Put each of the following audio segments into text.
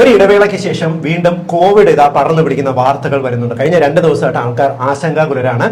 ഒരു ഇടവേളയ്ക്ക് ശേഷം വീണ്ടും കോവിഡ് ഇതാ പടർന്നു പിടിക്കുന്ന വാർത്തകൾ വരുന്നുണ്ട്. കഴിഞ്ഞ രണ്ട് ദിവസമായിട്ട് ആൾക്കാർ ആശങ്കാകുലരാണ്.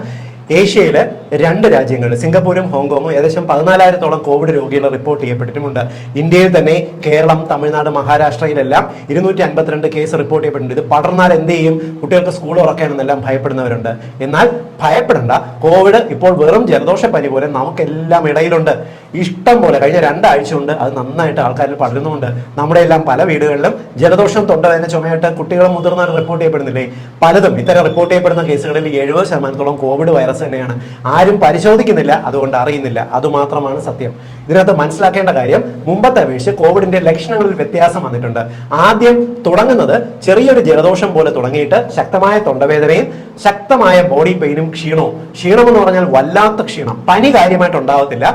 ഏഷ്യയിലെ രണ്ട് രാജ്യങ്ങൾ സിംഗപ്പൂരും ഹോങ്കോങ്ങും ഏകദേശം പതിനാലായിരത്തോളം കോവിഡ് രോഗികൾ റിപ്പോർട്ട് ചെയ്യപ്പെട്ടിട്ടുമുണ്ട്. ഇന്ത്യയിൽ തന്നെ കേരളം തമിഴ്നാട് മഹാരാഷ്ട്രയിലെല്ലാം ഇരുന്നൂറ്റി അൻപത്തിരണ്ട് കേസ് റിപ്പോർട്ട് ചെയ്യപ്പെട്ടിട്ടുണ്ട്. ഇത് പടർന്നാൽ എന്ത് ചെയ്യും? കുട്ടികൾക്ക് സ്കൂൾ ഉറക്കാനെന്നെല്ലാം ഭയപ്പെടുന്നവരുണ്ട്. എന്നാൽ ഭയപ്പെടേണ്ട. കോവിഡ് ഇപ്പോൾ വെറും ജലദോഷ പനി പോലെ നമുക്കെല്ലാം ഇടയിലുണ്ട്. ഇഷ്ടം പോലെ. കഴിഞ്ഞ രണ്ടാഴ്ച കൊണ്ട് അത് നന്നായിട്ട് ആൾക്കാരിൽ പടരുന്നുണ്ട് നമ്മുടെ എല്ലാം പല വീടുകളിലും ജലദോഷം തൊണ്ടവേദന ചുമയായിട്ട് കുട്ടികളും മുതിർന്നവർ റിപ്പോർട്ട് ചെയ്യപ്പെടുന്നില്ലേ? പലതും. ഇത്തരം റിപ്പോർട്ട് ചെയ്യപ്പെടുന്ന കേസുകളിൽ എഴുപത് ശതമാനത്തോളം കോവിഡ് വൈറസ് തന്നെയാണ്. ആരും പരിശോധിക്കുന്നില്ല അതുകൊണ്ട് അറിയുന്നില്ല. അതുമാത്രമാണ് സത്യം. ഇതിനകത്ത് മനസ്സിലാക്കേണ്ട കാര്യം മുമ്പത്തെ അപേക്ഷിച്ച് കോവിഡിന്റെ ലക്ഷണങ്ങളിൽ വ്യത്യാസം വന്നിട്ടുണ്ട്. ആദ്യം തുടങ്ങുന്നത് ചെറിയൊരു ജലദോഷം പോലെ തുടങ്ങിയിട്ട് ശക്തമായ തൊണ്ടവേദനയും ശക്തമായ ബോഡി പെയിനും ക്ഷീണവും. ക്ഷീണം എന്ന് പറഞ്ഞാൽ വല്ലാത്ത ക്ഷീണം. പനി കാര്യമായിട്ട് ഉണ്ടാവത്തില്ല.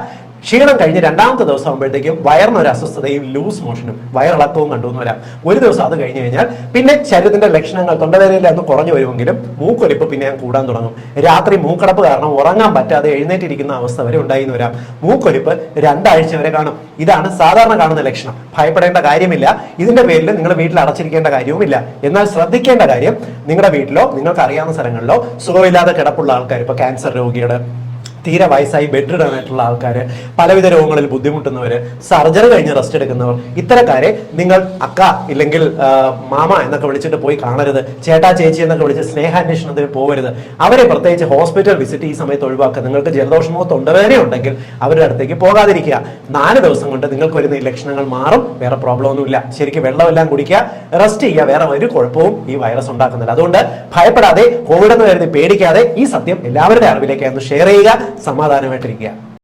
ക്ഷീണം കഴിഞ്ഞ് രണ്ടാമത്തെ ദിവസം ആകുമ്പോഴത്തേക്കും ഒരു അസ്വസ്ഥതയും ലൂസ് മോഷനും വയറിളക്കവും കണ്ടുവന്ന് വരാം. ഒരു ദിവസം അത് കഴിഞ്ഞ് കഴിഞ്ഞാൽ പിന്നെ ശരീരത്തിന്റെ ലക്ഷണങ്ങൾ തൊണ്ടവേദനയിൽ അന്ന് കുറഞ്ഞു വരുമെങ്കിലും മൂക്കൊലിപ്പ് പിന്നെ ഞാൻ കൂടാൻ തുടങ്ങും. രാത്രി മൂക്കടപ്പ് കാരണം ഉറങ്ങാൻ പറ്റാതെ എഴുന്നേറ്റിരിക്കുന്ന അവസ്ഥ വരെ ഉണ്ടായി എന്ന് വരാം. മൂക്കൊലിപ്പ് രണ്ടാഴ്ച വരെ കാണും. ഇതാണ് സാധാരണ കാണുന്ന ലക്ഷണം. ഭയപ്പെടേണ്ട കാര്യമില്ല. ഇതിന്റെ പേരിൽ നിങ്ങൾ വീട്ടിൽ അടച്ചിരിക്കേണ്ട കാര്യവുമില്ല. എന്നാൽ ശ്രദ്ധിക്കേണ്ട കാര്യം നിങ്ങളുടെ വീട്ടിലോ നിങ്ങൾക്ക് അറിയാവുന്ന സ്ഥലങ്ങളിലോ സുഖമില്ലാതെ കിടപ്പുള്ള ആൾക്കാർ ഇപ്പൊ ക്യാൻസർ രോഗികൾ തീരെ വയസ്സായി ബെഡ് ആയിട്ടുള്ള ആൾക്കാർ പലവിധ രോഗങ്ങളിൽ ബുദ്ധിമുട്ടുന്നവർ സർജറി കഴിഞ്ഞ് റെസ്റ്റ് എടുക്കുന്നവർ ഇത്തരക്കാരെ നിങ്ങൾ അക്ക ഇല്ലെങ്കിൽ മാമ എന്നൊക്കെ വിളിച്ചിട്ട് പോയി കാണരുത് ചേട്ടാ ചേച്ചി എന്നൊക്കെ വിളിച്ച് സ്നേഹാന്വേഷണത്തിന് പോകരുത്. അവരെ പ്രത്യേകിച്ച് ഹോസ്പിറ്റൽ വിസിറ്റ് ഈ സമയത്ത് ഒഴിവാക്കുക. നിങ്ങൾക്ക് ജലദോഷമോ തൊണ്ടവേദനയോ ഉണ്ടെങ്കിൽ അവരുടെ അടുത്തേക്ക് പോകാതിരിക്കുക. നാല് ദിവസം കൊണ്ട് നിങ്ങൾക്ക് വരുന്ന ഈ ലക്ഷണങ്ങൾ മാറും വേറെ പ്രോബ്ലം ഒന്നുമില്ല. ശരിക്കും വെള്ളമെല്ലാം കുടിക്കുക റെസ്റ്റ് ചെയ്യുക വേറെ ഒരു കുഴപ്പവും ഈ വൈറസ് ഉണ്ടാക്കുന്നില്ല. അതുകൊണ്ട് ഭയപ്പെടാതെ കോവിഡ് എന്ന് കരുതി പേടിക്കാതെ ഈ സത്യം എല്ലാവരുടെ അറിവിലേക്ക് ഷെയർ ചെയ്യുക. സമാധാനമായിട്ടിരിക്കുക.